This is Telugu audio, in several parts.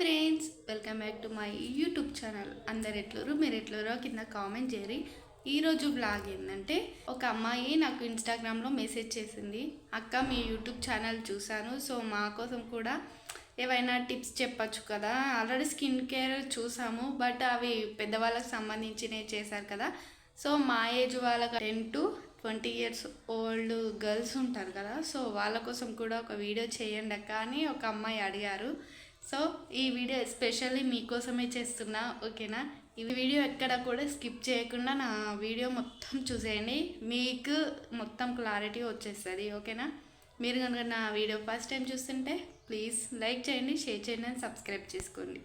Friends welcome back to my YouTube channel. అందరు ఎట్లరు మీరు ఎట్లరో కింద కామెంట్ చేయరి ఈరోజు బ్లాగ్ ఏంటంటే ఒక అమ్మాయి నాకు ఇన్స్టాగ్రామ్లో మెసేజ్ చేసింది. అక్క మీ యూట్యూబ్ ఛానల్ చూశాను సో మా కోసం కూడా ఏవైనా టిప్స్ చెప్పచ్చు కదా. ఆల్రెడీ స్కిన్ కేర్ చూసాము బట్ అవి పెద్దవాళ్ళకి సంబంధించినవి చేశారు కదా. సో మా ఏజ్ వాళ్ళకి ten to twenty years old girls ఉంటారు కదా. సో వాళ్ళ కోసం కూడా ఒక వీడియో చేయండి అక్క అని ఒక అమ్మాయి అడిగారు. సో ఈ వీడియో ఎస్పెషల్లీ మీకోసమే చేస్తున్నా ఓకేనా? ఈ వీడియో ఎక్కడ కూడా స్కిప్ చేయకుండా నా వీడియో మొత్తం చూసేయండి. మీకు మొత్తం క్లారిటీ వచ్చేస్తుంది ఓకేనా? మీరు కనుక నా వీడియో ఫస్ట్ టైం చూస్తుంటే ప్లీజ్ లైక్ చేయండి షేర్ చేయండి అండ్ సబ్స్క్రైబ్ చేసుకోండి.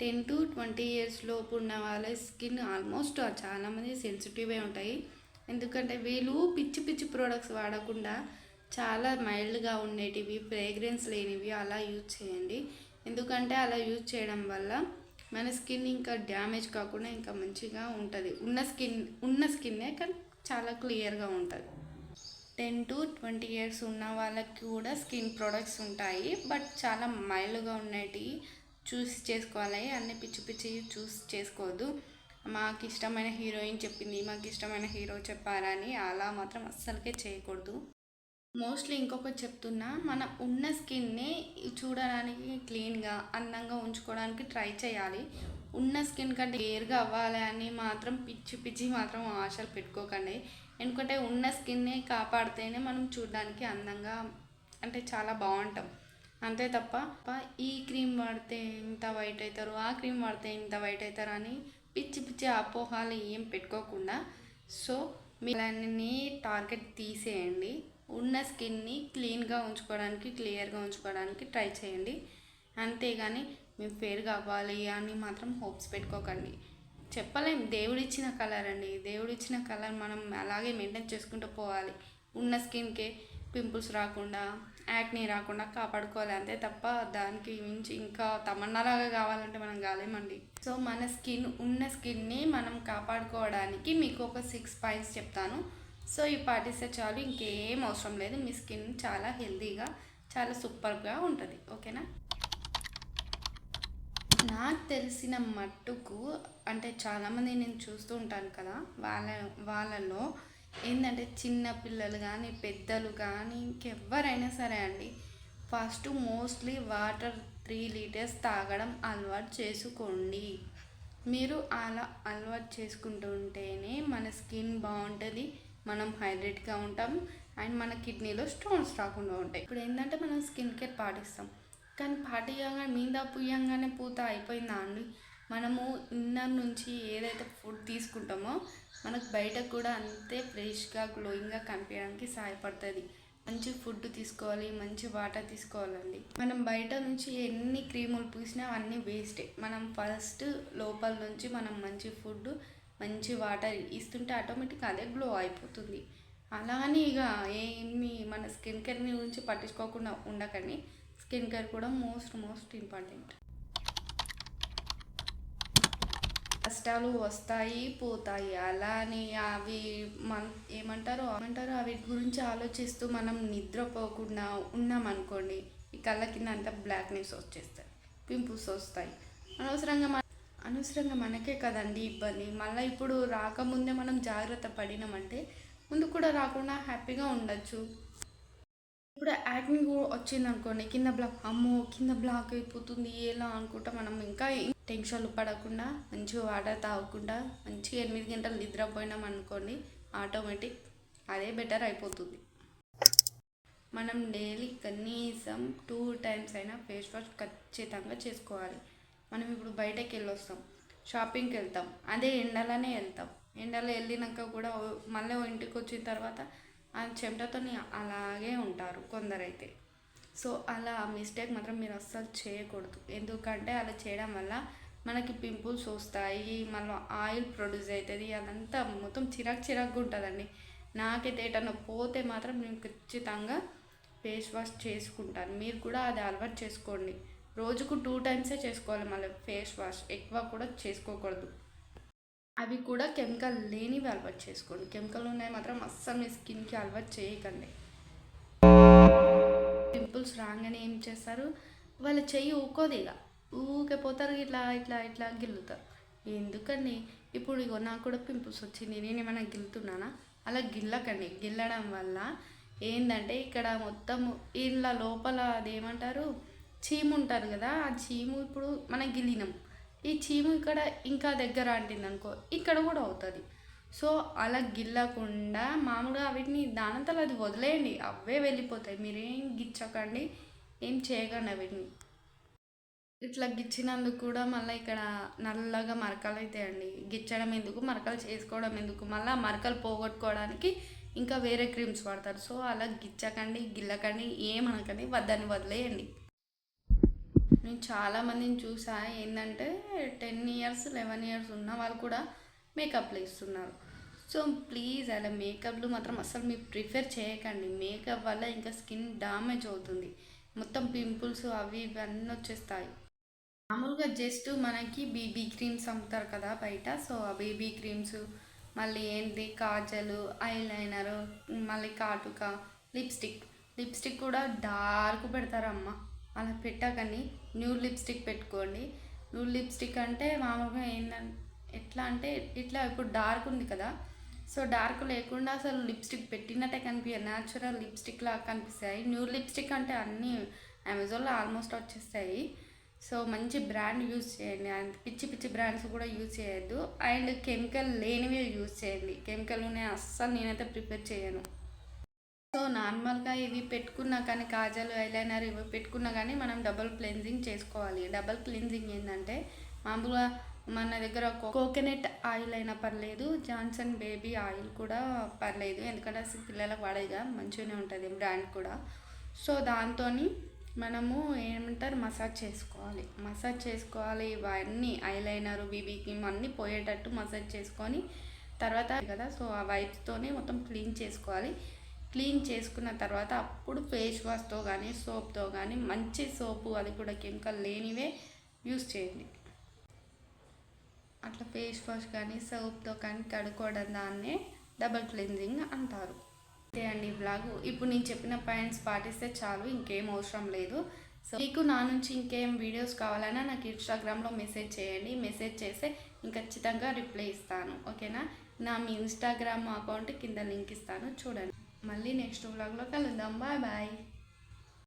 టెన్ టు ట్వంటీ ఇయర్స్ లోపు ఉన్న వాళ్ళ స్కిన్ ఆల్మోస్ట్ చాలామంది సెన్సిటివే ఉంటాయి. ఎందుకంటే వీళ్ళు పిచ్చి పిచ్చి ప్రోడక్ట్స్ వాడకుండా చాలా మైల్డ్గా ఉండేటివి ఫ్రేగ్రెన్స్ లేనివి అలా యూజ్ చేయండి. ఎందుకంటే అలా యూజ్ చేయడం వల్ల మన స్కిన్ ఇంకా డ్యామేజ్ కాకుండా ఇంకా మంచిగా ఉంటుంది. ఉన్న స్కిన్ ఉన్న స్కిన్నే కానీ చాలా క్లియర్గా ఉంటుంది. టెన్ టు ట్వంటీ ఇయర్స్ ఉన్న వాళ్ళకి కూడా స్కిన్ ప్రొడక్ట్స్ ఉంటాయి. బట్ చాలా మైల్డ్గా ఉన్నవి చూసి చేసుకోవాలి. అన్ని పిచ్చి పిచ్చి చూసి చేసుకోవద్దు. మాకు ఇష్టమైన హీరోయిన్ చెప్పింది మాకు ఇష్టమైన హీరో చెప్పారని అలా మాత్రం అస్సలకే చేయకూడదు. మోస్ట్లీ ఇంకొకటి చెప్తున్నా మన ఉన్న స్కిన్ని చూడడానికి క్లీన్గా అందంగా ఉంచుకోవడానికి ట్రై చేయాలి. ఉన్న స్కిన్ కంటే క్లియర్గా అవ్వాలి అని మాత్రం పిచ్చి పిచ్చి మాత్రం ఆశలు పెట్టుకోకండి. ఎందుకంటే ఉన్న స్కిన్నే కాపాడితేనే మనం చూడడానికి అందంగా అంటే చాలా బాగుంటాం. అంతే తప్ప ఈ క్రీమ్ వాడితే ఇంత వైట్ అవుతారు ఆ క్రీమ్ వాడితే ఇంత వైట్ అవుతారు అని పిచ్చి పిచ్చి అపోహాలు ఏం పెట్టుకోకుండా సో మీలన్నీ టార్గెట్ తీసేయండి. ఉన్న స్కిన్ని క్లీన్గా ఉంచుకోవడానికి క్లియర్గా ఉంచుకోవడానికి ట్రై చేయండి. అంతేగాని మేము ఫేర్ కావాలి అని మాత్రం హోప్స్ పెట్టుకోకండి. చెప్పలేం దేవుడిచ్చిన కలర్ అండి. దేవుడిచ్చిన కలర్ మనం అలాగే మెయింటైన్ చేసుకుంటూ పోవాలి. ఉన్న స్కిన్కే పింపుల్స్ రాకుండా యాక్నీ రాకుండా కాపాడుకోవాలి. అంతే తప్ప దానికి మించి ఇంకా తమన్నాలాగా కావాలంటే మనం కాలేమండి. సో మన స్కిన్ ఉన్న స్కిన్ని మనం కాపాడుకోవడానికి మీకు ఒక సిక్స్ పాయింట్స్ చెప్తాను. సో ఈ పాటిస్తే చాలు ఇంకేం అవసరం లేదు. మీ స్కిన్ చాలా హెల్తీగా చాలా సూపర్గా ఉంటుంది. ఓకేనా? నాకు తెలిసిన మట్టుకు అంటే చాలామంది నేను చూస్తూ ఉంటాను కదా వాళ్ళ వాళ్ళలో ఏంటంటే చిన్న పిల్లలు కానీ పెద్దలు కానీ ఇంకెవ్వరైనా సరే అండి first mostly water three litres తాగడం అలవాటు చేసుకోండి. మీరు అలా అలవాటు చేసుకుంటూ ఉంటేనే మన స్కిన్ బాగుంటుంది. మనం హైడ్రేట్గా ఉంటాం అండ్ మన కిడ్నీలో స్టోన్స్ రాకుండా ఉంటాయి. ఇప్పుడు ఏంటంటే మనం స్కిన్ కేర్ పాటిస్తాం. కానీ పాటియంగా మీద పుయ్యంగానే పూత అయిపోయిందా అండి? మనము ఇన్నర్ నుంచి ఏదైతే ఫుడ్ తీసుకుంటామో మనకు బయట కూడా అంతే ఫ్రెష్గా గ్లోయింగ్గా కనిపించడానికి సహాయపడుతుంది. మంచి ఫుడ్ తీసుకోవాలి మంచి వాటర్ తీసుకోవాలండి. మనం బయట నుంచి ఎన్ని క్రీములు పూసినా అవన్నీ వేస్టే. మనం ఫస్ట్ లోపల నుంచి మనం మంచి ఫుడ్ మంచి వాటర్ ఇస్తుంటే ఆటోమేటిక్ అదే గ్లో అయిపోతుంది. అలా అని ఇక ఏమి మన స్కిన్ కేర్ గురించి పట్టించుకోకుండా ఉండకండి. స్కిన్ కేర్ కూడా మోస్ట్ మోస్ట్ ఇంపార్టెంట్ కష్టాలు వస్తాయి పోతాయి. అలా అని అవి మన ఏమంటారు? ఏమంటారు? అవి గురించి ఆలోచిస్తూ మనం నిద్రపోకుండా ఉన్నామనుకోండి ఈ కళ్ళ కింద అంతా బ్లాక్నెస్ వచ్చేస్తాయి పింపుల్స్ వస్తాయి. అనవసరంగా మన అనవసరంగా మనకే కదండి ఇబ్బంది. మళ్ళీ ఇప్పుడు రాకముందే మనం జాగ్రత్త పడినామంటే ముందు కూడా రాకుండా హ్యాపీగా ఉండొచ్చు. ఇప్పుడు యాక్ని వచ్చింది అనుకోండి కింద బ్లాక్ అమ్మో కింద బ్లాక్ అయిపోతుంది ఎలా అనుకుంటా మనం ఇంకా టెన్షన్లు పడకుండా మంచిగా వాటర్ తాగకుండా మంచిగా ఎనిమిది గంటలు నిద్రపోయినాం అనుకోండి ఆటోమేటిక్ అదే బెటర్ అయిపోతుంది. మనం డైలీ కనీసం టూ టైమ్స్ అయినా ఫేస్ వాష్ ఖచ్చితంగా చేసుకోవాలి. మనం ఇప్పుడు బయటకు వెళ్ళొస్తాం షాపింగ్కి వెళ్తాం అదే ఎండలోనే వెళ్తాం. ఎండలో వెళ్ళినాక కూడా ఓ- మళ్ళీ ఇంటికి వచ్చిన తర్వాత ఆ చెమటతో అలాగే ఉంటారు కొందరైతే. సో అలా ఆ మిస్టేక్ మాత్రం మీరు అస్సలు చేయకూడదు. ఎందుకంటే అలా చేయడం వల్ల మనకి పింపుల్స్ వస్తాయి మళ్ళీ ఆయిల్ ప్రొడ్యూస్ అవుతుంది అదంతా మొత్తం చిరాకు చిరాకుగా ఉంటుందండి. నాకైతే ఎటన్నా పోతే మాత్రం నేను ఖచ్చితంగా ఫేస్ వాష్ చేసుకుంటాను. మీరు కూడా అది అలవాటు చేసుకోండి. రోజుకు టూ టైమ్సే చేసుకోవాలి మళ్ళీ ఫేస్ వాష్ ఎక్కువ కూడా చేసుకోకూడదు. అవి కూడా కెమికల్ లేనివి అలవాటు చేసుకోండి. కెమికల్ ఉన్నాయి మాత్రం అస్సలు మీ స్కిన్కి అలవాటు చేయకండి. పింపుల్స్ రాగానే ఏం చేస్తారు? వాళ్ళ చెయ్యి ఊకోదు ఇక. ఊకే పోతారు ఇట్లా ఇట్లా ఇట్లా గిల్లుతారు. ఎందుకండి? ఇప్పుడు ఇగో నాకు కూడా పింపుల్స్ వచ్చింది. నేను ఏమైనా గిల్లుతున్నానా? అలా గిల్లకండి. గిల్లడం వల్ల ఏంటంటే ఇక్కడ మొత్తం ఇళ్ళ లోపల అదేమంటారు? చీము ఉంటారు కదా ఆ చీము ఇప్పుడు మనం గిల్లినాం. ఈ చీము ఇక్కడ ఇంకా దగ్గర అంటింది అనుకో ఇక్కడ కూడా అవుతుంది. సో అలా గిల్లకుండా మామూలుగా వీటిని దానంతలో అది వదిలేయండి అవే వెళ్ళిపోతాయి. మీరేం గిచ్చకండి ఏం చేయకండి వీటిని ఇట్లా గిచ్చినందుకు కూడా మళ్ళీ ఇక్కడ నల్లగా మరకలు అవుతాయండి గిచ్చడం ఎందుకు మరకలు చేసుకోవడం ఎందుకు? మళ్ళీ మరకలు పోగొట్టుకోవడానికి ఇంకా వేరే క్రీమ్స్ వాడతారు. సో అలా గిచ్చకండి గిల్లకండి ఏమనకండి వద్దని వదిలేయండి. నేను చాలామందిని చూసా. ఏంటంటే టెన్ ఇయర్స్ లెవెన్ ఇయర్స్ ఉన్న వాళ్ళు కూడా మేకప్లు ఇస్తున్నారు. సో ప్లీజ్ అలా మేకప్లు మాత్రం అసలు మీరు ప్రిఫర్ చేయకండి. మేకప్ వల్ల ఇంకా స్కిన్ డామేజ్ అవుతుంది. మొత్తం పింపుల్స్ అవి ఇవన్నీ వచ్చేస్తాయి. మామూలుగా జస్ట్ మనకి బీబీ క్రీమ్స్ అమ్ముతారు కదా బయట. సో ఆ బీబీ క్రీమ్స్ మళ్ళీ ఏంటి కాజలు ఐలైనర్ మళ్ళీ కాటుక లిప్స్టిక్ లిప్స్టిక్ కూడా డార్క్ పెడతారమ్మ. అలా పెట్టాకని న్యూ లిప్స్టిక్ పెట్టుకోండి. న్యూ లిప్స్టిక్ అంటే మామూలుగా ఏంటంటే ఎట్లా అంటే ఇట్లా ఇప్పుడు డార్క్ ఉంది కదా. సో డార్క్ లేకుండా అసలు లిప్స్టిక్ పెట్టినట్టే కనిపించాయి న్యాచురల్ లిప్స్టిక్ లాగా కనిపిస్తాయి. న్యూ లిప్స్టిక్ అంటే అన్నీ అమెజాన్లో ఆల్మోస్ట్ వచ్చేస్తాయి. సో మంచి బ్రాండ్ యూజ్ చేయండి. అండ్ పిచ్చి పిచ్చి బ్రాండ్స్ కూడా యూజ్ చేయొద్దు. అండ్ కెమికల్ లేనివి యూజ్ చేయండి. కెమికల్ ఉన్నాయి అస్సలు నేనైతే ప్రిపేర్ చేయను. సో నార్మల్గా ఇవి పెట్టుకున్నా కానీ కాజలు ఐలైనర్ ఇవి పెట్టుకున్నా కానీ మనం డబుల్ క్లెన్జింగ్ చేసుకోవాలి. డబుల్ క్లెన్జింగ్ ఏంటంటే మామూలుగా మన దగ్గర కోకోనట్ ఆయిల్ అయినా పర్లేదు జాన్సన్ బేబీ ఆయిల్ కూడా పర్లేదు. ఎందుకంటే అసలు పిల్లలకు వాడేగా మంచిగానే ఉంటుంది బ్రాండ్ కూడా. సో దాంతో మనము ఏమంటారు మసాజ్ చేసుకోవాలి. మసాజ్ చేసుకోవాలి ఇవన్నీ ఐలైనర్ బీబీ క్రీమ్ అన్నీ పోయేటట్టు మసాజ్ చేసుకొని తర్వాత కదా సో ఆ వైప్స్తోనే మొత్తం క్లీన్ చేసుకోవాలి. క్లీన్ చేసుకున్న తర్వాత అప్పుడు ఫేస్ వాష్తో కానీ సోప్తో కానీ మంచి సోపు అది కూడా కెమికల్ లేనివే యూస్ చేయండి. అట్లా ఫేస్ వాష్ కానీ సోప్తో కానీ కడుక్కోవడం దాన్నే డబల్ క్లెన్జింగ్ అంటారు. అంతే అండి బ్లాగ్. ఇప్పుడు నేను చెప్పిన పాయింట్స్ పాటిస్తే చాలు ఇంకేం అవసరం లేదు. సో మీకు నా నుంచి ఇంకేం వీడియోస్ కావాలన్నా నాకు ఇన్స్టాగ్రామ్లో మెసేజ్ చేయండి. మెసేజ్ చేస్తే నేను ఖచ్చితంగా రిప్లై ఇస్తాను. ఓకేనా? నా మీ ఇన్స్టాగ్రామ్ అకౌంట్ కింద లింక్ ఇస్తాను. చూడండి. మళ్ళీ నెక్స్ట్ వ్లాగ్లో కలుద్దాం. Bye bye